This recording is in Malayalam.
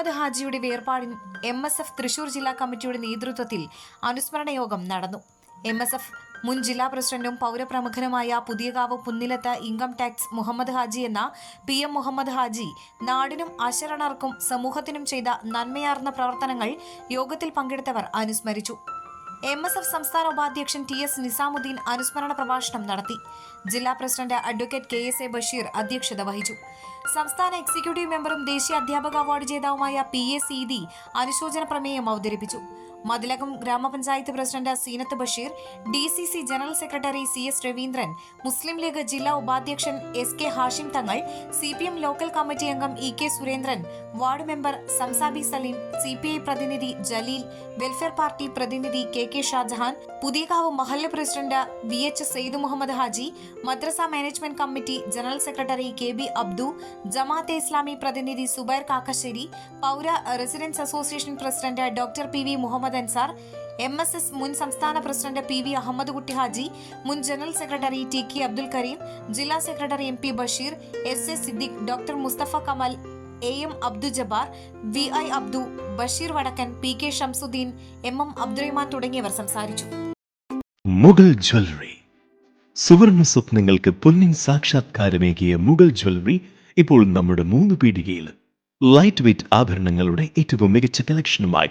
മുഹമ്മദ് ഹാജിയുടെ വേർപാടിന് എം എസ് എഫ് തൃശൂർ ജില്ലാ കമ്മിറ്റിയുടെ നേതൃത്വത്തിൽ അനുസ്മരണ യോഗം നടന്നു. എം എസ് എഫ് മുൻ ജില്ലാ പ്രസിഡന്റും പൗരപ്രമുഖനുമായ പുതിയകാവ് പുന്നിലത്ത് ഇൻകം ടാക്സ് മുഹമ്മദ് ഹാജി എന്ന പി എം മുഹമ്മദ് ഹാജി നാടിനും അശരണർക്കും സമൂഹത്തിനും ചെയ്ത നന്മയാർന്ന പ്രവർത്തനങ്ങൾ യോഗത്തിൽ പങ്കെടുത്തവർ അനുസ്മരിച്ചു. എം എസ് എഫ് സംസ്ഥാന ഉപാധ്യക്ഷൻ ടി എസ് നിസാമുദ്ദീൻ അനുസ്മരണ പ്രഭാഷണം നടത്തി. ജില്ലാ president advocate K S A Basheer അധ്യക്ഷത വഹിച്ചു. സംസ്ഥാന എക്സിക്യൂട്ടീവ് മെമ്പറും ദേശീയ അധ്യാപക അവാർഡ് ജേതാവുമായ പി എ സീതി അനുശോചന പ്രമേയം അവതരിപ്പിച്ചു. മതിലകം ഗ്രാമപഞ്ചായത്ത് president Seenath Basheer D C C general secretary C S Raveendran Muslim League ജില്ലാ ഉപാധ്യക്ഷൻ S K Hashim Thangal C P M local committee അംഗം E K Surendran ward member Samsabi Saleem C P I പ്രതിനിധി ജലീൽ വെൽഫെയർ പാർട്ടി പ്രതിനിധി കെ കെ ഷാജഹാൻ പുതിയകാവ് മഹല്ല് president V H Syed Muhammad Haji മദ്രസ management committee general secretary K B Abdu Jamaat-e Islami പ്രതിനിധി Zubair Kakkassery പൗര residents association president doctor P V Muhammad Ansar M S S മുൻ സംസ്ഥാന president P V Ahammad Kutty Haji മുൻ general secretary T K Abdul Kareem ജില്ലാ secretary M P Basheer S A Siddique doctor Musthafa Kamal A M Abdu Jabbar V I Abdu Basheer Vadakkan P K Shamsuddin M M Abdurahman തുടങ്ങിയവർ സംസാരിച്ചു. മുഗൾ ജ്വല്ലറി. സുവർണ സ്വപ്നങ്ങൾക്ക് പൊന്നിൻ സാക്ഷാത്കാരമേകിയ മുഗൾ ജ്വല്ലറി ഇപ്പോൾ നമ്മുടെ മൂന്ന് പീടികയിൽ ലൈറ്റ് വെയ്റ്റ് ആഭരണങ്ങളുടെ ഏറ്റവും മികച്ച കളക്ഷനുമായി